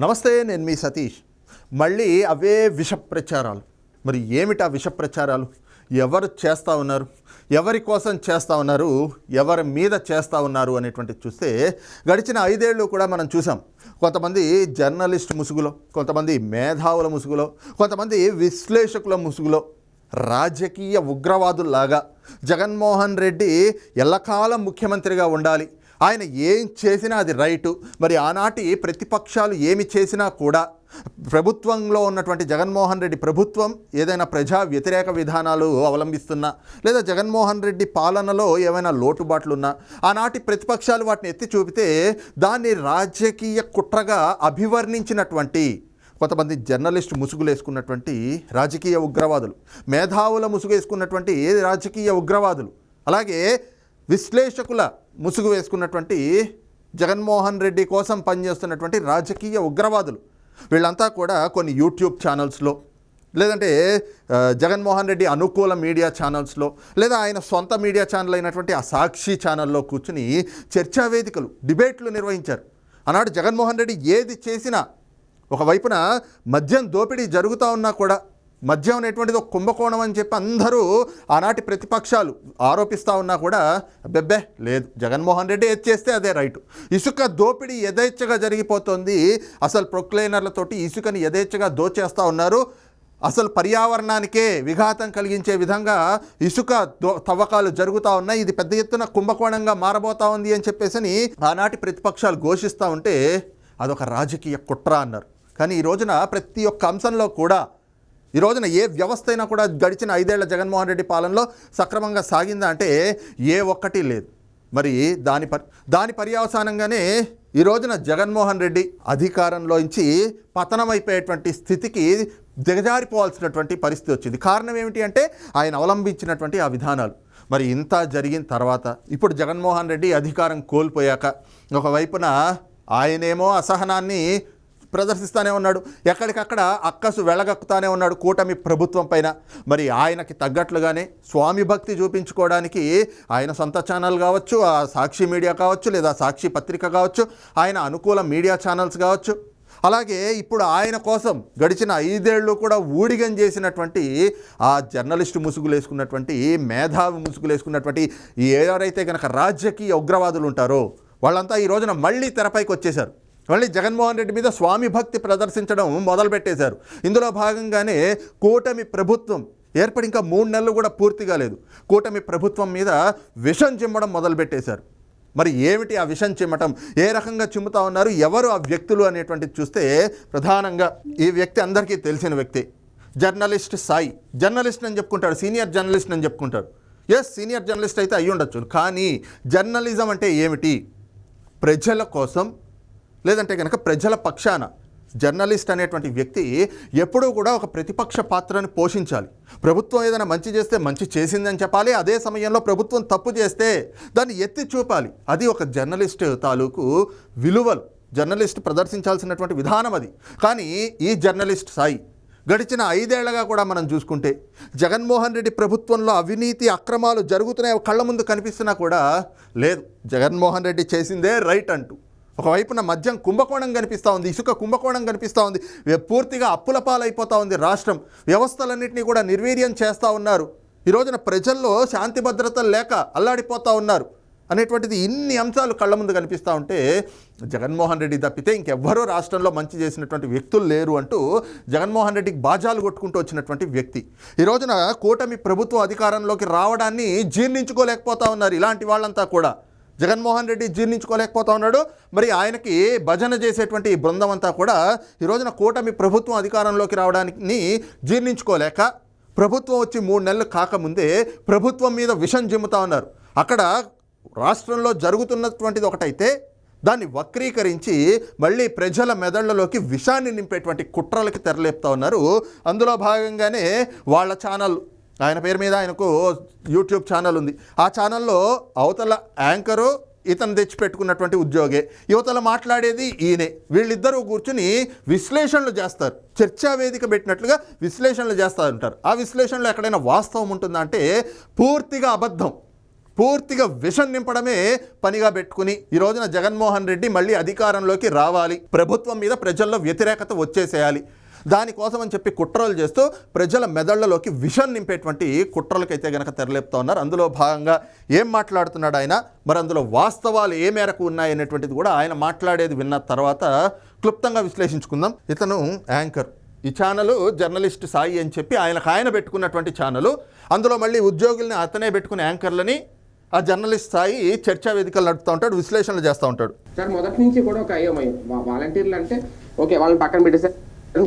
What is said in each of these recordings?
నమస్తే నేను మీ సతీష్. మళ్ళీ అవే విష ప్రచారాలు మరి ఏమిటి ఆ విష ప్రచారాలు ఎవరు చేస్తూ ఉన్నారు? ఎవరి కోసం చేస్తూ ఉన్నారు? ఎవరి మీద చేస్తూ ఉన్నారు అనేటువంటి చూస్తే గడిచిన ఐదేళ్ళు కూడా మనం చూసాం. కొంతమంది జర్నలిస్ట్ ముసుగులో కొంతమంది మేధావుల ముసుగులో కొంతమంది విశ్లేషకుల ముసుగులో రాజకీయ ఉగ్రవాదుల్లాగా జగన్మోహన్ రెడ్డి ఎల్లకాలం ముఖ్యమంత్రిగా ఉండాలి. ఆయన ఏం చేసినా అది రైటు. మరి ఆనాటి ప్రతిపక్షాలు ఏమి చేసినా కూడా ప్రభుత్వంలో ఉన్నటువంటి జగన్మోహన్ రెడ్డి ప్రభుత్వం ఏదైనా ప్రజా వ్యతిరేక విధానాలు అవలంబిస్తున్నా లేదా జగన్మోహన్ రెడ్డి పాలనలో ఏమైనా లోటుబాట్లున్నా ఆనాటి ప్రతిపక్షాలు వాటిని ఎత్తి చూపితే దాన్ని రాజకీయ కుట్రగా అభివర్ణించినటువంటి కొంతమంది జర్నలిస్ట్ ముసుగులేసుకున్నటువంటి రాజకీయ ఉగ్రవాదులు మేధావుల ముసుగేసుకున్నటువంటి రాజకీయ ఉగ్రవాదులు అలాగే విశ్లేషకుల ముసుగు వేసుకున్నటువంటి జగన్మోహన్ రెడ్డి కోసం పనిచేస్తున్నటువంటి రాజకీయ ఉగ్రవాదులు. వీళ్ళంతా కూడా కొన్ని యూట్యూబ్ ఛానల్స్లో లేదంటే జగన్మోహన్ రెడ్డి అనుకూల మీడియా ఛానల్స్లో లేదా ఆయన సొంత మీడియా ఛానల్ అయినటువంటి ఆ సాక్షి ఛానల్లో కూర్చుని చర్చా వేదికలు డిబేట్లు నిర్వహించారు. ఆనాడు జగన్మోహన్ రెడ్డి ఏది చేసినా ఒకవైపున మద్యం దోపిడీ జరుగుతూ ఉన్నా కూడా మద్యం అనేటువంటిది ఒక కుంభకోణం అని చెప్పి అందరూ ఆనాటి ప్రతిపక్షాలు ఆరోపిస్తూ ఉన్నా కూడా బెబ్బే లేదు. జగన్మోహన్ రెడ్డి ఏది చేస్తే అదే రైటు. ఇసుక దోపిడీ యథేచ్ఛగా జరిగిపోతుంది. అసలు ప్రొక్లైనర్లతోటి ఇసుకని యథేచ్ఛగా దోచేస్తూ ఉన్నారు. అసలు పర్యావరణానికే విఘాతం కలిగించే విధంగా ఇసుక దో తవ్వకాలు జరుగుతూ ఉన్నాయి. ఇది పెద్ద ఎత్తున కుంభకోణంగా మారబోతా ఉంది అని చెప్పేసి ఆనాటి ప్రతిపక్షాలు ఘోషిస్తూ ఉంటే అదొక రాజకీయ కుట్ర అన్నారు. కానీ ఈ రోజున ప్రతి ఒక్క అంశంలో కూడా ఈ రోజున ఏ వ్యవస్థ అయినా కూడా గడిచిన ఐదేళ్ళ జగన్మోహన్ రెడ్డి పాలనలో సక్రమంగా సాగిందా అంటే ఏ ఒక్కటి లేదు. మరి దాని పరి దాని పర్యవసానంగానే ఈ రోజున జగన్మోహన్ రెడ్డి అధికారంలోంచి పతనమైపోయేటువంటి స్థితికి దిగజారిపోవాల్సినటువంటి పరిస్థితి వచ్చింది. కారణం ఏమిటి అంటే ఆయన అవలంబించినటువంటి ఆ విధానాలు. మరి ఇంత జరిగిన తర్వాత ఇప్పుడు జగన్మోహన్ రెడ్డి అధికారం కోల్పోయాక ఒకవైపున ఆయనేమో అసహనాన్ని ప్రదర్శిస్తానే ఉన్నాడు. ఎక్కడికక్కడ అక్కసు వెళ్ళగక్కుతానే ఉన్నాడు కూటమి ప్రభుత్వం పైన. మరి ఆయనకి తగ్గట్లుగానే స్వామి భక్తి చూపించుకోవడానికి ఆయన సొంత ఛానల్ కావచ్చు ఆ సాక్షి మీడియా కావచ్చు లేదా సాక్షి పత్రిక కావచ్చు ఆయన అనుకూల మీడియా ఛానల్స్ కావచ్చు. అలాగే ఇప్పుడు ఆయన కోసం గడిచిన ఐదేళ్ళు కూడా ఊడిగం చేసినటువంటి ఆ జర్నలిస్టు ముసుగులు వేసుకున్నటువంటి మేధావి ముసుగులు వేసుకున్నటువంటి ఎవరైతే కనుక రాజకీయ ఉగ్రవాదులు ఉంటారో వాళ్ళంతా ఈ రోజున మళ్ళీ తెరపైకి వచ్చేశారు. మళ్ళీ జగన్మోహన్ రెడ్డి మీద స్వామి భక్తి ప్రదర్శించడం మొదలుపెట్టేశారు. ఇందులో భాగంగానే కూటమి ప్రభుత్వం ఏర్పడి ఇంకా మూడు నెలలు కూడా పూర్తి కాలేదు కూటమి ప్రభుత్వం మీద విషం చిమ్మడం మొదలుపెట్టేశారు. మరి ఏమిటి ఆ విషం చిమ్మటం? ఏ రకంగా చిమ్ముతా ఉన్నారు? ఎవరు ఆ వ్యక్తులు అనేటువంటిది చూస్తే ప్రధానంగా ఈ వ్యక్తి అందరికీ తెలిసిన వ్యక్తి జర్నలిస్ట్ సాయి. జర్నలిస్ట్ అని చెప్పుకుంటాడు సీనియర్ జర్నలిస్ట్ అని చెప్పుకుంటాడు. ఎస్ సీనియర్ జర్నలిస్ట్ అయితే అయ్యి ఉండొచ్చు కానీ జర్నలిజం అంటే ఏమిటి? ప్రజల కోసం లేదంటే కనుక ప్రజల పక్షాన జర్నలిస్ట్ అనేటువంటి వ్యక్తి ఎప్పుడూ కూడా ఒక ప్రతిపక్ష పాత్రను పోషించాలి. ప్రభుత్వం ఏదైనా మంచి చేస్తే మంచి చేసిందని చెప్పాలి అదే సమయంలో ప్రభుత్వం తప్పు చేస్తే దాన్ని ఎత్తి చూపాలి. అది ఒక జర్నలిస్ట్ తాలూకు విలువలు. జర్నలిస్ట్ ప్రదర్శించాల్సినటువంటి విధానం అది. కానీ ఈ జర్నలిస్ట్ సాయి గడిచిన ఐదేళ్ళగా కూడా మనం చూసుకుంటే జగన్మోహన్ రెడ్డి ప్రభుత్వంలో అవినీతి అక్రమాలు జరుగుతున్నాయి కళ్ళ ముందు కనిపిస్తున్నా కూడా లేదు. జగన్మోహన్ రెడ్డి చేసిందే రైట్ అంటూ. ఒకవైపున మద్యం కుంభకోణం కనిపిస్తూ ఉంది ఇసుక కుంభకోణం కనిపిస్తూ ఉంది. పూర్తిగా అప్పుల పాలైపోతూ ఉంది రాష్ట్రం. వ్యవస్థలన్నింటినీ కూడా నిర్వీర్యం చేస్తూ ఉన్నారు. ఈ రోజున ప్రజల్లో శాంతి భద్రతలు లేక అల్లాడిపోతూ ఉన్నారు. అనేటువంటిది ఇన్ని అంశాలు కళ్ళ ముందు కనిపిస్తూ ఉంటే జగన్మోహన్ రెడ్డి తప్పితే ఇంకెవ్వరూ రాష్ట్రంలో మంచి చేసినటువంటి వ్యక్తులు లేరు అంటూ జగన్మోహన్ రెడ్డికి బాజాలు కొట్టుకుంటూ వచ్చినటువంటి వ్యక్తి. ఈ రోజున కూటమి ప్రభుత్వం అధికారంలోకి రావడాన్ని జీర్ణించుకోలేకపోతా ఉన్నారు ఇలాంటి వాళ్ళంతా కూడా. జగన్మోహన్ రెడ్డి జీర్ణించుకోలేకపోతా ఉన్నాడు మరి ఆయనకి భజన చేసేటువంటి ఈ బృందం అంతా కూడా ఈ రోజున కూటమి ప్రభుత్వం అధికారంలోకి రావడానికి జీర్ణించుకోలేక ప్రభుత్వం వచ్చి మూడు నెలలు కాకముందే ప్రభుత్వం మీద విషం జిమ్ముతా ఉన్నారు. అక్కడ రాష్ట్రంలో జరుగుతున్నటువంటిది ఒకటైతే దాన్ని వక్రీకరించి మళ్ళీ ప్రజల మెదళ్ళలోకి విషాన్ని నింపేటువంటి కుట్రలకి తెరలేపుతా ఉన్నారు. అందులో భాగంగానే వాళ్ళ ఛానల్ ఆయన పేరు మీద ఆయనకు యూట్యూబ్ ఛానల్ ఉంది. ఆ ఛానల్లో అవతల యాంకరు ఇతను తెచ్చిపెట్టుకున్నటువంటి ఉద్యోగే. యువతల మాట్లాడేది ఈయనే. వీళ్ళిద్దరూ కూర్చుని విశ్లేషణలు చేస్తారు. చర్చా వేదిక పెట్టినట్లుగా విశ్లేషణలు చేస్తూ ఉంటారు ఆ విశ్లేషణలో ఎక్కడైనా వాస్తవం ఉంటుందా అంటే పూర్తిగా అబద్ధం. పూర్తిగా విషం నింపడమే పనిగా పెట్టుకుని ఈ రోజున జగన్మోహన్ రెడ్డి మళ్ళీ అధికారంలోకి రావాలి. ప్రభుత్వం మీద ప్రజల్లో వ్యతిరేకత వచ్చేసేయాలి. దానికోసం అని చెప్పి కుట్రలు చేస్తూ ప్రజల మెదళ్ళలోకి విషం నింపేటువంటి కుట్రలకైతే గనక తెరలేపుతా ఉన్నారు. అందులో భాగంగా ఏం మాట్లాడుతున్నాడు ఆయన? మరి అందులో వాస్తవాలు ఏ మేరకు ఉన్నాయనేటువంటిది కూడా ఆయన మాట్లాడేది విన్న తర్వాత క్లుప్తంగా విశ్లేషించుకుందాం. ఇతను యాంకర్. ఈ ఛానల్ జర్నలిస్ట్ సాయి అని చెప్పి ఆయనకు ఆయన పెట్టుకున్నటువంటి ఛానల్. అందులో మళ్ళీ ఉద్యోగుల్ని అతనే పెట్టుకునే యాంకర్లని ఆ జర్నలిస్ట్ సాయి చర్చా వేదికలు నడుపుతూ ఉంటాడు విశ్లేషణలు చేస్తూ ఉంటాడు. సార్ మొదటి నుంచి కూడా ఒక అయ్యమయ్యం వాలంటీర్లు అంటే ఓకే వాళ్ళని పక్కన పెట్టేసారు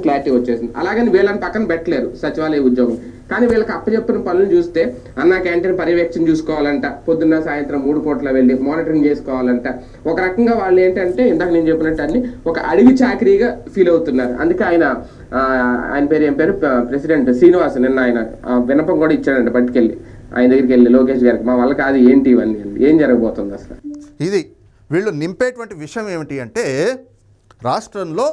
క్లారిటీ వచ్చేసింది. అలాగని వీళ్ళని పక్కన పెట్టలేరు సచివాలయ ఉద్యోగం. కానీ వీళ్ళకి అప్పచెప్పిన పనులు చూస్తే అన్న క్యాంటీన్ పర్యవేక్షణ చూసుకోవాలంట పొద్దున్న సాయంత్రం మూడు పూట్ల వెళ్ళి మానిటరింగ్ చేసుకోవాలంట. ఒక రకంగా వాళ్ళు ఏంటంటే ఇందాక నేను చెప్పినట్టు అన్ని ఒక అడిగి చాకరీగా ఫీల్ అవుతున్నారు. అందుకే ఆయన ఆయన పేరు ఏం పేరు? ప్రెసిడెంట్ శ్రీనివాస్ నిన్న ఆయన వినపం కూడా ఇచ్చాడంట పట్టుకెళ్ళి. ఆయన దగ్గరికి వెళ్ళి లోకేష్ గారికి మా వల్ల కాదు ఏంటి ఇవన్నీ? ఏం జరగబోతుంది అసలు? ఇది వీళ్ళు నింపేటువంటి విషయం ఏమిటి అంటే రాష్ట్రంలో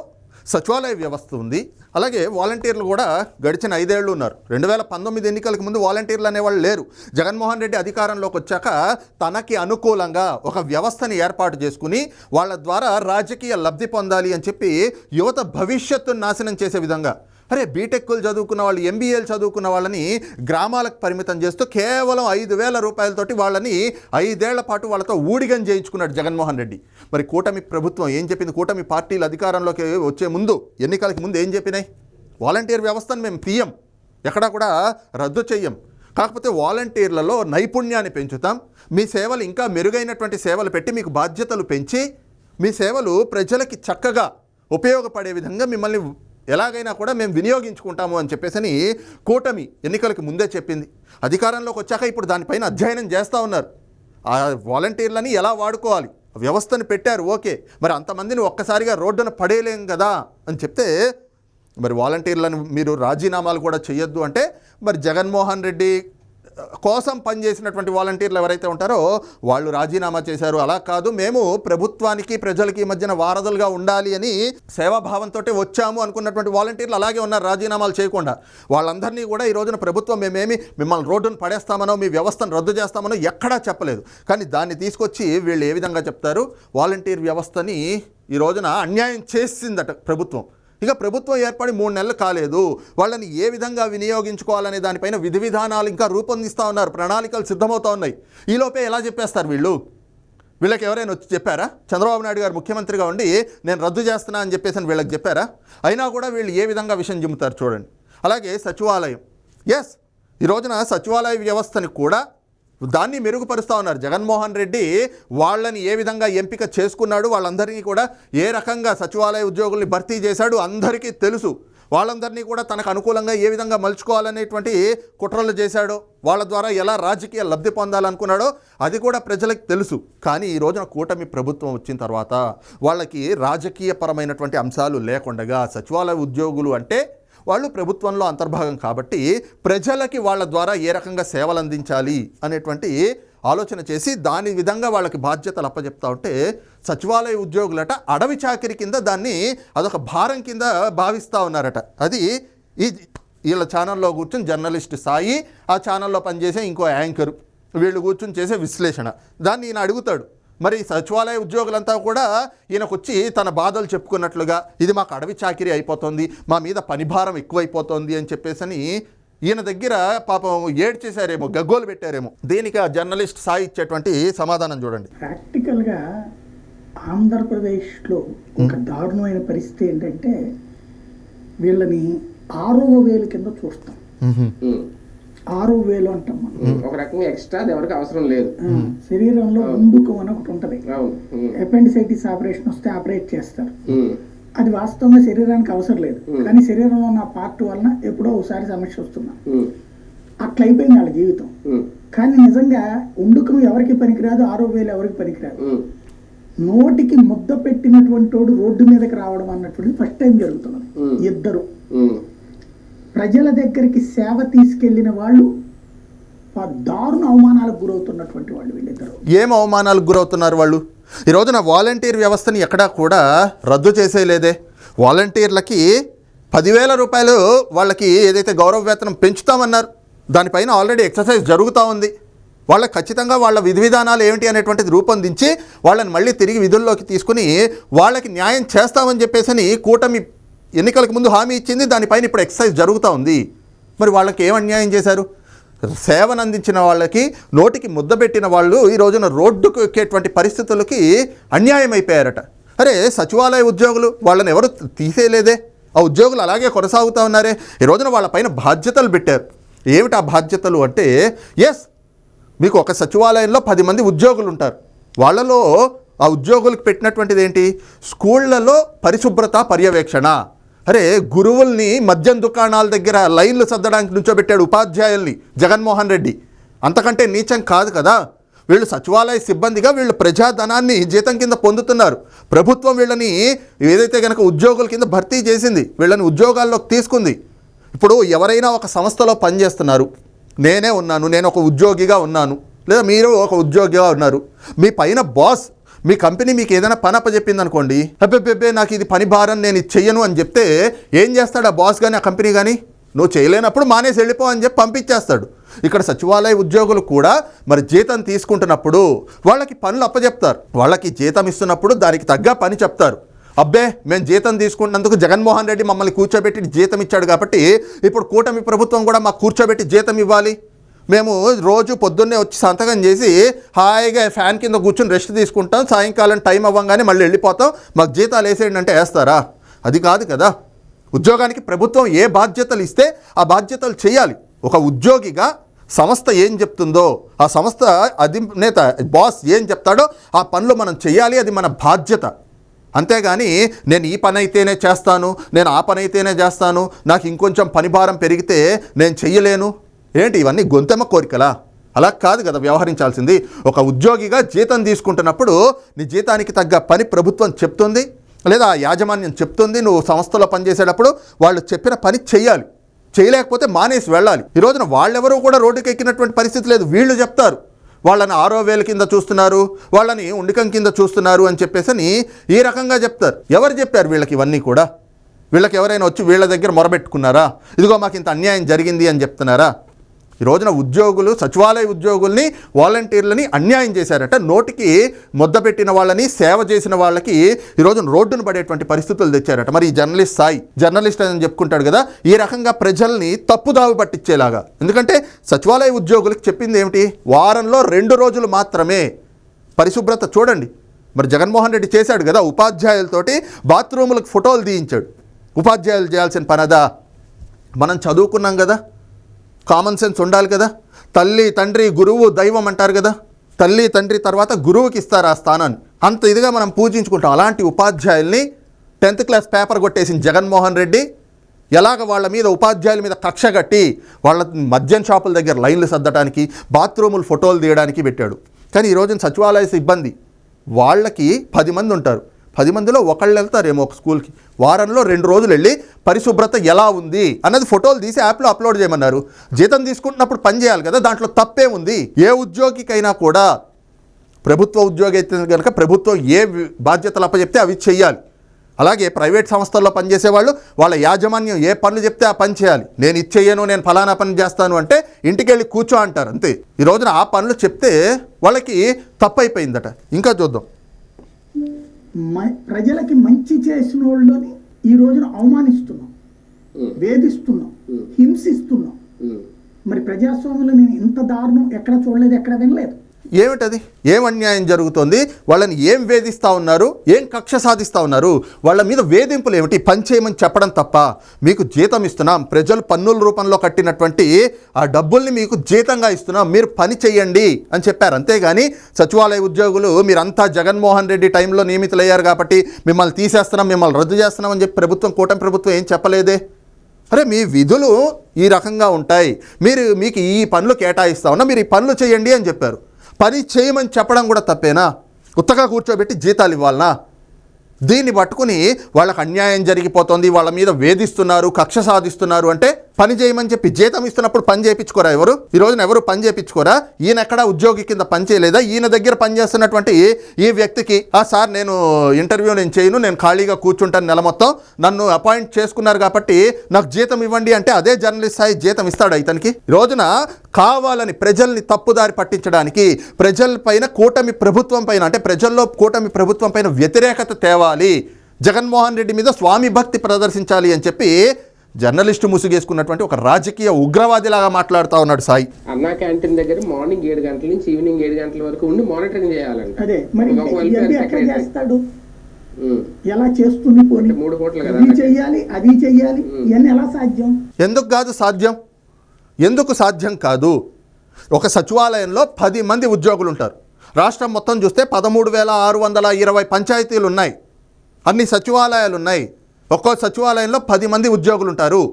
సచివాలయ వ్యవస్థ ఉంది. అలాగే వాలంటీర్లు కూడా గడిచిన ఐదేళ్ళు ఉన్నారు. రెండు వేల పంతొమ్మిది ఎన్నికలకు ముందు వాలంటీర్లు అనేవాళ్ళు లేరు. జగన్మోహన్ రెడ్డి అధికారంలోకి వచ్చాక తనకి అనుకూలంగా ఒక వ్యవస్థని ఏర్పాటు చేసుకుని వాళ్ళ ద్వారా రాజకీయ లబ్ధి పొందాలి అని చెప్పి యువత భవిష్యత్తును నాశనం చేసే విధంగా. అరే బీటెక్లు చదువుకున్న వాళ్ళు ఎంబీఏలు చదువుకున్న వాళ్ళని గ్రామాలకు పరిమితం చేస్తూ కేవలం ఐదు వేల రూపాయలతోటి వాళ్ళని ఐదేళ్ళ పాటు వాళ్ళతో ఊడిగం చేయించుకున్నాడు జగన్మోహన్ రెడ్డి. మరి కూటమి ప్రభుత్వం ఏం చెప్పింది? కూటమి పార్టీలు అధికారంలోకి వచ్చే ముందు ఎన్నికలకి ముందు ఏం చెప్పినాయి? వాలంటీర్ వ్యవస్థను మేము తీయం. ఎక్కడా కూడా రద్దు చెయ్యం. కాకపోతే వాలంటీర్లలో నైపుణ్యాన్ని పెంచుతాం. మీ సేవలు ఇంకా మెరుగైనటువంటి సేవలు పెట్టి మీకు బాధ్యతలు పెంచి మీ సేవలు ప్రజలకి చక్కగా ఉపయోగపడే విధంగా మిమ్మల్ని ఎలాగైనా కూడా మేము వినియోగించుకుంటాము అని చెప్పేసి కూటమి ఎన్నికలకు ముందే చెప్పింది. అధికారంలోకి వచ్చాక ఇప్పుడు దానిపైన అధ్యయనం చేస్తూ ఉన్నారు. ఆ వాలంటీర్లని ఎలా వాడుకోవాలి? వ్యవస్థను పెట్టారు ఓకే. మరి అంతమందిని ఒక్కసారిగా రోడ్డున పడేయలేం కదా అని చెప్తే మరి వాలంటీర్లను మీరు రాజీనామాలు కూడా చేయొద్దు అంటే మరి జగన్మోహన్ రెడ్డి కోసం పనిచేసినటువంటి వాలంటీర్లు ఎవరైతే ఉంటారో వాళ్ళు రాజీనామా చేశారు. అలా కాదు మేము ప్రభుత్వానికి ప్రజలకి మధ్యన వారధులుగా ఉండాలి అని సేవాభావంతో వచ్చాము అనుకున్నటువంటి వాలంటీర్లు అలాగే ఉన్నారు రాజీనామాలు చేయకుండా. వాళ్ళందరినీ కూడా ఈ రోజున ప్రభుత్వం మేమేమి మిమ్మల్ని రోడ్డును పడేస్తామనో మీ వ్యవస్థను రద్దు చేస్తామనో ఎక్కడా చెప్పలేదు. కానీ దాన్ని తీసుకొచ్చి వీళ్ళు ఏ విధంగా చెప్తారు? వాలంటీర్ వ్యవస్థని ఈ రోజున అన్యాయం చేసిందట ప్రభుత్వం. ఇక ప్రభుత్వం ఏర్పడి మూడు నెలలు కాలేదు. వాళ్ళని ఏ విధంగా వినియోగించుకోవాలనే దానిపైన విధి విధానాలు ఇంకా రూపొందిస్తూ ఉన్నారు. ప్రణాళికలు సిద్ధమవుతూ ఉన్నాయి. ఈలోపే ఎలా చెప్పేస్తారు వీళ్ళు? వీళ్ళకి ఎవరైనా వచ్చి చెప్పారా? చంద్రబాబు నాయుడు గారు ముఖ్యమంత్రిగా ఉండి నేను రద్దు చేస్తున్నా అని చెప్పేసి వీళ్ళకి చెప్పారా? అయినా కూడా వీళ్ళు ఏ విధంగా విషయం చెబుతారు చూడండి. అలాగే సచివాలయం. ఎస్ ఈ రోజున సచివాలయ వ్యవస్థని కూడా దాన్ని మెరుగుపరుస్తూ ఉన్నారు. జగన్మోహన్ రెడ్డి వాళ్ళని ఏ విధంగా ఎంపిక చేసుకున్నాడు వాళ్ళందరినీ కూడా ఏ రకంగా సచివాలయ ఉద్యోగుల్ని భర్తీ చేశాడు అందరికీ తెలుసు. వాళ్ళందరినీ కూడా తనకు అనుకూలంగా ఏ విధంగా మలుచుకోవాలనేటువంటి కుట్రలు చేశాడో వాళ్ళ ద్వారా ఎలా రాజకీయ లబ్ధి పొందాలనుకున్నాడో అది కూడా ప్రజలకు తెలుసు. కానీ ఈ రోజున కూటమి ప్రభుత్వం వచ్చిన తర్వాత వాళ్ళకి రాజకీయపరమైనటువంటి అంశాలు లేకుండగా సచివాలయ ఉద్యోగులు అంటే వాళ్ళు ప్రభుత్వంలో అంతర్భాగం కాబట్టి ప్రజలకి వాళ్ళ ద్వారా ఏ రకంగా సేవలు అందించాలి అనేటువంటి ఆలోచన చేసి దాని విధంగా వాళ్ళకి బాధ్యతలు అప్పచెప్తా ఉంటే సచివాలయ ఉద్యోగులట అడవి చాకిరి కింద దాన్ని అదొక భారం కింద భావిస్తూ ఉన్నారట. అది ఈ వీళ్ళ ఛానల్లో కూర్చొని జర్నలిస్ట్ సాయి ఆ ఛానల్లో పనిచేసే ఇంకో యాంకర్. వీళ్ళు కూర్చొని చేసే విశ్లేషణ. దాన్ని ఈయన అడుగుతాడు. మరి సచివాలయ ఉద్యోగులంతా కూడా ఈయనకు వచ్చి తన బాధలు చెప్పుకున్నట్లుగా ఇది మాకు అడవి చాకిరీ అయిపోతుంది మా మీద పనిభారం ఎక్కువైపోతుంది అని చెప్పేసని ఈయన దగ్గర పాపం ఏడ్చేశారేమో గగ్గోలు పెట్టారేమో. దీనికి ఆ జర్నలిస్ట్ సాయి ఇచ్చేటువంటి సమాధానం చూడండి. ప్రాక్టికల్గా ఆంధ్రప్రదేశ్లో ఒక దారుణమైన పరిస్థితి ఏంటంటే వీళ్ళని ఆరో వేలు కింద చూస్తాం. ఆరో వేలు అంటాం మనం. ఒక రకంగా ఎక్స్ట్రా అది ఎవరికి అవసరం లేదు శరీరంలో ముందుకు అని ఒకటి ఉంటుంది. అపెండిసైటిస్ ఆపరేషన్ వస్తే ఆపరేట్ చేస్తారు. అది వాస్తవంగా శరీరానికి అవసరం లేదు కానీ శరీరంలో ఉన్న పార్ట్ వలన ఎప్పుడో ఒకసారి సమస్య వస్తున్నా. అట్లా అయిపోయింది వాళ్ళ జీవితం. కానీ నిజంగా ఉండుకం ఎవరికి పనికిరాదు ఆరో వేలు ఎవరికి పనికిరాదు. నోటికి ముద్ద పెట్టినటువంటి వాడు రోడ్డు మీదకి రావడం అన్నటువంటిది ఫస్ట్ టైం జరుగుతున్నది. ఇద్దరు. ప్రజల దగ్గరికి సేవ తీసుకెళ్ళిన వాళ్ళు దారుణ అవమానాలకు గురవుతున్నటువంటి వాళ్ళు వీళ్ళిద్దరు. ఏం అవమానాలకు గురవుతున్నారు వాళ్ళు? ఈ రోజున వాలంటీర్ వ్యవస్థని ఎక్కడా కూడా రద్దు చేసేయలేదే. వాలంటీర్లకి పదివేల రూపాయలు వాళ్ళకి ఏదైతే గౌరవ వేతనం పెంచుతామన్నారు దానిపైన ఆల్రెడీ ఎక్సర్సైజ్ జరుగుతూ ఉంది. వాళ్ళకి ఖచ్చితంగా వాళ్ళ విధి విధానాలు ఏమిటి అనేటువంటిది రూపొందించి వాళ్ళని మళ్ళీ తిరిగి విధుల్లోకి తీసుకుని వాళ్ళకి న్యాయం చేస్తామని చెప్పేసి కూటమి ఎన్నికలకు ముందు హామీ ఇచ్చింది దానిపైన ఇప్పుడు ఎక్సర్సైజ్ జరుగుతూ ఉంది. మరి వాళ్ళకి ఏం అన్యాయం చేశారు? సేవను అందించిన వాళ్ళకి నోటికి ముద్ద పెట్టిన వాళ్ళు ఈ రోజున రోడ్డుకు ఎక్కేటువంటి పరిస్థితులకి అన్యాయం అయిపోయారట. అరే సచివాలయ ఉద్యోగులు వాళ్ళని ఎవరు తీసేయలేదే? ఆ ఉద్యోగులు అలాగే కొనసాగుతూ ఉన్నారే. ఈ రోజున వాళ్ళపైన బాధ్యతలు పెట్టారు. ఏమిటి ఆ బాధ్యతలు అంటే ఎస్ మీకు ఒక సచివాలయంలో పది మంది ఉద్యోగులు ఉంటారు. వాళ్ళలో ఆ ఉద్యోగులకు పెట్టినటువంటిది ఏంటి స్కూళ్ళలో పరిశుభ్రత పర్యవేక్షణ. అరే గురువుల్ని మద్యం దుకాణాల దగ్గర లైన్లు సర్దడానికి నుంచోబెట్టాడు ఉపాధ్యాయుల్ని జగన్మోహన్ రెడ్డి. అంతకంటే నీచం కాదు కదా? వీళ్ళు సచివాలయ సిబ్బందిగా వీళ్ళు ప్రజాధనాన్ని జీతం కింద పొందుతున్నారు. ప్రభుత్వం వీళ్ళని ఏదైతే కనుక ఉద్యోగుల కింద భర్తీ చేసింది వీళ్ళని ఉద్యోగాల్లోకి తీసుకుంది. ఇప్పుడు ఎవరైనా ఒక సంస్థలో పనిచేస్తున్నారు. నేనే ఉన్నాను నేను ఒక ఉద్యోగిగా ఉన్నాను. లేదా మీరు ఒక ఉద్యోగిగా ఉన్నారు. మీ పైన బాస్ మీ కంపెనీ మీకు ఏదైనా పని అప్పచెప్పింది అనుకోండి అబ్బెబ్బెబ్బే నాకు ఇది పని భారం నేను ఇది చెయ్యను అని చెప్తే ఏం చేస్తాడు ఆ బాస్ కానీ ఆ కంపెనీ కానీ నువ్వు చేయలేనప్పుడు మానేసి వెళ్ళిపో అని చెప్పి పంపించేస్తాడు. ఇక్కడ సచివాలయ ఉద్యోగులు కూడా మరి జీతం తీసుకుంటున్నప్పుడు వాళ్ళకి పనులు అప్పచెప్తారు. వాళ్ళకి జీతం ఇస్తున్నప్పుడు దానికి తగ్గ పని చెప్తారు. అబ్బే మేము జీతం తీసుకున్నందుకు జగన్మోహన్ రెడ్డి మమ్మల్ని కూర్చోబెట్టి జీతం ఇచ్చాడు కాబట్టి ఇప్పుడు కూటమి ప్రభుత్వం కూడా మాకు కూర్చోబెట్టి జీతం ఇవ్వాలి. మేము రోజు పొద్దున్నే వచ్చి సంతకం చేసి హాయిగా ఫ్యాన్ కింద కూర్చొని రెస్ట్ తీసుకుంటాం. సాయంకాలం టైం అవ్వగానే మళ్ళీ వెళ్ళిపోతాం. మాకు జీతాలు వేసేయండి అంటే వేస్తారా? అది కాదు కదా. ఉద్యోగానికి ప్రభుత్వం ఏ బాధ్యతలు ఇస్తే ఆ బాధ్యతలు చేయాలి. ఒక ఉద్యోగిగా సంస్థ ఏం చెప్తుందో ఆ సంస్థ అధినేత బాస్ ఏం చెప్తాడో ఆ పనులు మనం చేయాలి. అది మన బాధ్యత. అంతేగాని నేను ఈ పని అయితేనే చేస్తాను నేను ఆ పని అయితేనే చేస్తాను నాకు ఇంకొంచెం పని భారం పెరిగితే నేను చెయ్యలేను. ఏంటి ఇవన్నీ గొంతెమ్మ కోరికలా? అలా కాదు కదా వ్యవహరించాల్సింది. ఒక ఉద్యోగిగా జీతం తీసుకుంటున్నప్పుడు నీ జీతానికి తగ్గ పని ప్రభుత్వం చెప్తుంది లేదా యాజమాన్యం చెప్తుంది నువ్వు సంస్థలో పనిచేసేటప్పుడు వాళ్ళు చెప్పిన పని చెయ్యాలి. చేయలేకపోతే మానేసి వెళ్ళాలి. ఈ రోజున వాళ్ళెవరూ కూడా రోడ్డుకి ఎక్కినటువంటి పరిస్థితి లేదు. వీళ్ళు చెప్తారు వాళ్ళని ఆరో వేల కింద చూస్తున్నారు వాళ్ళని ఉండికం కింద చూస్తున్నారు అని చెప్పేసి ఈ రకంగా చెప్తారు. ఎవరు చెప్పారు వీళ్ళకి ఇవన్నీ కూడా? వీళ్ళకి ఎవరైనా వచ్చి వీళ్ళ దగ్గర మొరబెట్టుకున్నారా? ఇదిగో మాకు ఇంత అన్యాయం జరిగింది అని చెప్తున్నారా? ఈ రోజున ఉద్యోగులు సచివాలయ ఉద్యోగుల్ని వాలంటీర్లని అన్యాయం చేశారట. నోటికి ముద్ద పెట్టిన వాళ్ళని సేవ చేసిన వాళ్ళకి ఈ రోజున రోడ్డును పడేటువంటి పరిస్థితులు తెచ్చారట. మరి ఈ జర్నలిస్ట్ సాయి జర్నలిస్ట్ అని చెప్పుకుంటాడు కదా ఈ రకంగా ప్రజల్ని తప్పుదావి పట్టించేలాగా. ఎందుకంటే సచివాలయ ఉద్యోగులకు చెప్పింది ఏమిటి? వారంలో రెండు రోజులు మాత్రమే. పరిశుభ్రత చూడండి. మరి జగన్మోహన్ రెడ్డి చేశాడు కదా ఉపాధ్యాయులతోటి బాత్రూములకు ఫోటోలు తీయించాడు. ఉపాధ్యాయులు చేయాల్సిన పనదా మనం చదువుకున్నాం కదా. కామన్ సెన్స్ ఉండాలి కదా. తల్లి తండ్రి గురువు దైవం అంటారు కదా. తల్లి తండ్రి తర్వాత గురువుకి ఇస్తారు ఆ స్థానాన్ని. అంత ఇదిగా మనం పూజించుకుంటాం. అలాంటి ఉపాధ్యాయుల్ని టెన్త్ క్లాస్ పేపర్ కొట్టేసిన జగన్మోహన్ రెడ్డి ఎలాగ వాళ్ళ మీద ఉపాధ్యాయుల మీద కక్ష కట్టి వాళ్ళ మద్యం షాపుల దగ్గర లైన్లు సర్దడానికి బాత్రూములు ఫోటోలు తీయడానికి పెట్టాడు. కానీ ఈ రోజున సచివాలయ సిబ్బంది వాళ్ళకి పది మంది ఉంటారు. పది మందిలో ఒకళ్ళు వెళ్తారేమో ఒక స్కూల్కి. వారంలో రెండు రోజులు వెళ్ళి పరిశుభ్రత ఎలా ఉంది అన్నది ఫోటోలు తీసి యాప్లో అప్లోడ్ చేయమన్నారు. జీతం తీసుకుంటున్నప్పుడు పని చేయాలి కదా దాంట్లో తప్పే ఉంది. ఏ ఉద్యోగికైనా కూడా ప్రభుత్వ ఉద్యోగి అయితే కనుక ప్రభుత్వం ఏ బాధ్యతలు అప్పచెప్తే అవి చెయ్యాలి. అలాగే ప్రైవేట్ సంస్థల్లో పనిచేసే వాళ్ళు వాళ్ళ యాజమాన్యం ఏ పనులు చెప్తే ఆ పని చేయాలి. నేను ఇచ్చేయను నేను ఫలానా పని చేస్తాను అంటే ఇంటికి వెళ్ళి కూర్చో అంటారు అంతే. ఈ రోజున ఆ పనులు చెప్తే వాళ్ళకి తప్పైపోయిందట. ఇంకా చూద్దాం. ప్రజలకి మంచి చేసిన వాళ్ళని ఈ రోజున అవమానిస్తున్నాం. వేధిస్తున్నాం. హింసిస్తున్నాం. మరి ప్రజాస్వామ్యంలో నేను ఇంత దారుణం ఎక్కడ చూడలేదు ఎక్కడ వినలేదు. ఏమిటది? ఏం అన్యాయం జరుగుతోంది? వాళ్ళని ఏం వేధిస్తూ ఉన్నారు? ఏం కక్ష సాధిస్తూ ఉన్నారు? వాళ్ళ మీద వేధింపులు ఏమిటి? పని చేయమని చెప్పడం తప్ప మీకు జీతం ఇస్తున్నాం. ప్రజలు పన్నుల రూపంలో కట్టినటువంటి ఆ డబ్బుల్ని మీకు జీతంగా ఇస్తున్నాం. మీరు పని చేయండి అని చెప్పారు. అంతేగాని సచివాలయ ఉద్యోగులు మీరంతా జగన్మోహన్ రెడ్డి టైంలో నియమితులయ్యారు కాబట్టి మిమ్మల్ని తీసేస్తున్నాం మిమ్మల్ని రద్దు చేస్తున్నాం అని చెప్పి ప్రభుత్వం కూటమి ప్రభుత్వం ఏం చెప్పలేదే? అరే మీ విధులు ఈ రకంగా ఉంటాయి. మీరు మీకు ఈ పనులు కేటాయిస్తా ఉన్నా మీరు ఈ పనులు చేయండి అని చెప్పారు. పని చేయమని చెప్పడం కూడా తప్పేనా? ఉత్తగా కూర్చోబెట్టి జీతాలు ఇవ్వాలనా? దీన్ని పట్టుకుని వాళ్ళకు అన్యాయం జరిగిపోతుంది వాళ్ళ మీద వేధిస్తున్నారు కక్ష సాధిస్తున్నారు అంటే పని చేయమని చెప్పి జీతం ఇస్తున్నప్పుడు పని చేయించుకోరా ఎవరు? ఈ రోజున ఎవరు పని చేయించుకోరా? ఈయన ఎక్కడ ఉద్యోగి కింద పని చేయలేదా? ఈయన దగ్గర పనిచేస్తున్నటువంటి ఈ వ్యక్తికి ఆ సార్ నేను ఇంటర్వ్యూ నేను చేయను నేను ఖాళీగా కూర్చుంటాను నెల మొత్తం. నన్ను అపాయింట్ చేసుకున్నారు కాబట్టి నాకు జీతం ఇవ్వండి అంటే అదే జర్నలిస్ట్ స్థాయి జీతం ఇస్తాడు ఇతనికి? ఈ రోజున కావాలని ప్రజల్ని తప్పుదారి పట్టించడానికి ప్రజల పైన కూటమి ప్రభుత్వం పైన అంటే ప్రజల్లో కూటమి ప్రభుత్వం పైన వ్యతిరేకత తేవాలి. జగన్మోహన్ రెడ్డి మీద స్వామి భక్తి ప్రదర్శించాలి అని చెప్పి జర్నలిస్టు ముసుగేసుకున్నటువంటి ఒక రాజకీయ ఉగ్రవాదిలాగా మాట్లాడుతూ ఉన్నాడు సాయి. అన్నా క్యాంటీన్ దగ్గర మార్నింగ్ ఏడు గంటల నుంచి ఈవినింగ్ ఏడు గంటల వరకు ఉండి మానిటరింగ్ చేయాలంట. అదే మరి ఒక welfare ఇవన్నీ ఎట్లా secretary. చేస్తాడు? ఉమ్. ఎలా చేస్తుంది మూడు కోట్లు కదా ఇది చెయ్యాలి అది చెయ్యాలి ఇవన్నీ ఎలా సాధ్యం? ఎందుకు కాదు సాధ్యం? ఎందుకు సాధ్యం కాదు? ఒక సచివాలయంలో పది మంది ఉద్యోగులు ఉంటారు రాష్ట్రం మొత్తం చూస్తే పదమూడు వేల ఆరు వందల ఇరవై పంచాయతీలు ఉన్నాయి అన్ని సచివాలయాలు ఉన్నాయి ఒక్కో సచివాలయంలో పది మంది ఉద్యోగులు ఉంటారు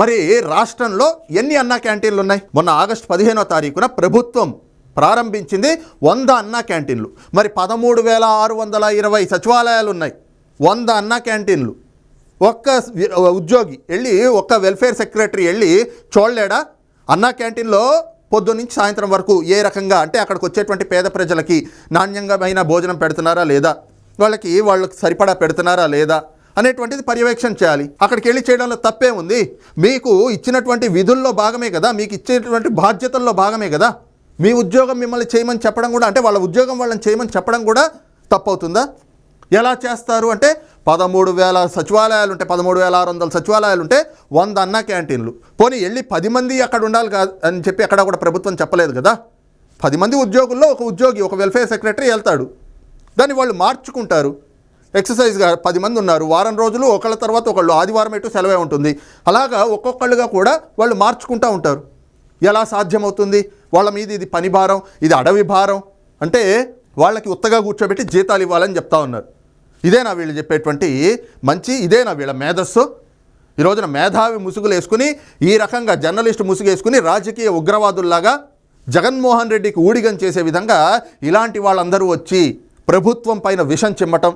మరి రాష్ట్రంలో ఎన్ని అన్నా క్యాంటీన్లు ఉన్నాయి మొన్న ఆగస్టు పదిహేనో తారీఖున ప్రభుత్వం ప్రారంభించింది వంద అన్నా క్యాంటీన్లు. మరి పదమూడు వేల ఆరు వందల ఇరవై సచివాలయాలు ఉన్నాయి వంద అన్నా క్యాంటీన్లు. ఒక్క ఉద్యోగి వెళ్ళి ఒక్క వెల్ఫేర్ సెక్రటరీ వెళ్ళి చూడలేడా? అన్నా క్యాంటీన్లో పొద్దున్న నుంచి సాయంత్రం వరకు ఏ రకంగా అంటే అక్కడికి వచ్చేటువంటి పేద ప్రజలకి నాణ్యంగా భోజనం పెడుతున్నారా లేదా? వాళ్ళకి వాళ్ళకి సరిపడా పెడుతున్నారా లేదా? అనేటువంటిది పర్యవేక్షణ చేయాలి. అక్కడికి వెళ్ళి చేయడంలో తప్పే ఉంది. మీకు ఇచ్చినటువంటి విధుల్లో భాగమే కదా మీకు ఇచ్చేటువంటి బాధ్యతల్లో భాగమే కదా. మీ ఉద్యోగం మిమ్మల్ని చేయమని చెప్పడం కూడా అంటే వాళ్ళ ఉద్యోగం వాళ్ళని చేయమని చెప్పడం కూడా తప్పవుతుందా? ఎలా చేస్తారు అంటే పదమూడు వేల సచివాలయాలు ఉంటే పదమూడు వేల ఆరు వందల సచివాలయాలు ఉంటే వంద అన్న క్యాంటీన్లు. పోనీ వెళ్ళి పది మంది అక్కడ ఉండాలి కాదు అని చెప్పి అక్కడ కూడా ప్రభుత్వం చెప్పలేదు కదా? పది మంది ఉద్యోగుల్లో ఒక ఉద్యోగి ఒక వెల్ఫేర్ సెక్రటరీ వెళ్తాడు. దాన్ని వాళ్ళు మార్చుకుంటారు. ఎక్సర్సైజ్గా పది మంది ఉన్నారు. వారం రోజులు ఒకళ్ళ తర్వాత ఒకళ్ళు ఆదివారం ఎటు సెలవే ఉంటుంది. అలాగా ఒక్కొక్కళ్ళుగా కూడా వాళ్ళు మార్చుకుంటూ ఉంటారు. ఎలా సాధ్యమవుతుంది? వాళ్ళ మీద ఇది పని భారం ఇది అడవి భారం. అంటే వాళ్ళకి ఉత్తగా కూర్చోబెట్టి జీతాలు ఇవ్వాలని చెప్తా ఉన్నారు. ఇదేనా వీళ్ళు చెప్పేటువంటి మంచి ఇదేనా వీళ్ళ మేధస్సు? ఈ రోజున మేధావి ముసుగులు వేసుకుని ఈ రకంగా జర్నలిస్ట్ ముసుగు వేసుకుని రాజకీయ ఉగ్రవాదుల్లాగా జగన్మోహన్ రెడ్డికి ఊడిగం చేసే విధంగా ఇలాంటి వాళ్ళందరూ వచ్చి ప్రభుత్వం పైన విషం చిమ్మటం.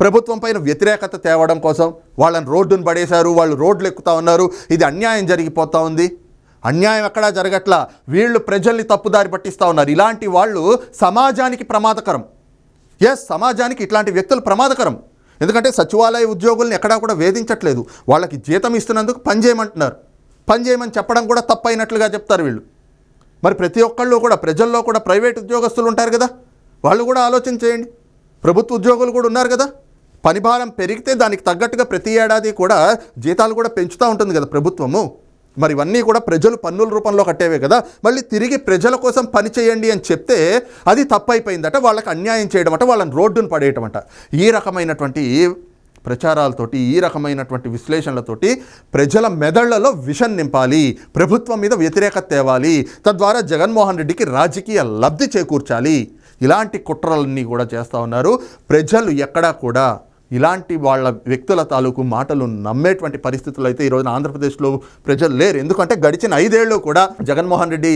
ప్రభుత్వం పైన వ్యతిరేకత తేవడం కోసం వాళ్ళని రోడ్డును పడేశారు వాళ్ళు రోడ్లు ఎక్కుతా ఉన్నారు. ఇది అన్యాయం జరిగిపోతూ ఉంది. అన్యాయం ఎక్కడా జరగట్లా? వీళ్ళు ప్రజల్ని తప్పుదారి పట్టిస్తూ ఉన్నారు. ఇలాంటి వాళ్ళు సమాజానికి ప్రమాదకరం. ఎస్ సమాజానికి ఇట్లాంటి వ్యక్తులు ప్రమాదకరం. ఎందుకంటే సచివాలయ ఉద్యోగుల్ని ఎక్కడా కూడా వేధించట్లేదు. వాళ్ళకి జీతం ఇస్తున్నందుకు పనిచేయమంటున్నారు పనిచేయమని పని చేయమని చెప్పడం కూడా తప్పైనట్లుగా చెప్తారు వీళ్ళు. మరి ప్రతి ఒక్కళ్ళు కూడా ప్రజల్లో కూడా ప్రైవేట్ ఉద్యోగస్తులు ఉంటారు కదా? వాళ్ళు కూడా ఆలోచన చేయండి. ప్రభుత్వ ఉద్యోగులు కూడా ఉన్నారు కదా? పని భారం పెరిగితే దానికి తగ్గట్టుగా ప్రతి ఏడాది కూడా జీతాలు కూడా పెంచుతూ ఉంటుంది కదా ప్రభుత్వము. మరి ఇవన్నీ కూడా ప్రజలు పన్నుల రూపంలో కట్టేవే కదా. మళ్ళీ తిరిగి ప్రజల కోసం పని చేయండి అని చెప్తే అది తప్పైపోయిందట వాళ్ళకి అన్యాయం చేయడం అట వాళ్ళని రోడ్డును పడేయటం అంట ఈ రకమైనటువంటి ప్రచారాలతోటి ఈ రకమైనటువంటి విశ్లేషణలతోటి ప్రజల మెదళ్ళలో విషం నింపాలి ప్రభుత్వం మీద వ్యతిరేకత తేవాలి తద్వారా జగన్మోహన్ రెడ్డికి రాజకీయ లబ్ధి చేకూర్చాలి. ఇలాంటి కుట్రలన్నీ కూడా చేస్తూ ఉన్నారు. ప్రజలు ఎక్కడా కూడా ఇలాంటి వాళ్ళ వ్యక్తుల తాలూకు మాటలు నమ్మేటువంటి పరిస్థితులు అయితే ఈరోజు ఆంధ్రప్రదేశ్లో ప్రజలు లేరు. ఎందుకంటే గడిచిన ఐదేళ్ళు కూడా జగన్మోహన్ రెడ్డి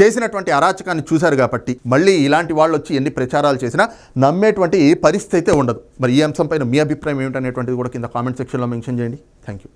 చేసినటువంటి అరాచకాన్ని చూశారు కాబట్టి మళ్ళీ ఇలాంటి వాళ్ళు వచ్చి ఎన్ని ప్రచారాలు చేసినా నమ్మేటువంటి పరిస్థితి అయితే ఉండదు. మరి ఈ అంశంపైన మీ అభిప్రాయం ఏమిటనేటువంటిది కూడా కింద కామెంట్ సెక్షన్లో మెన్షన్ చేయండి. Thank you.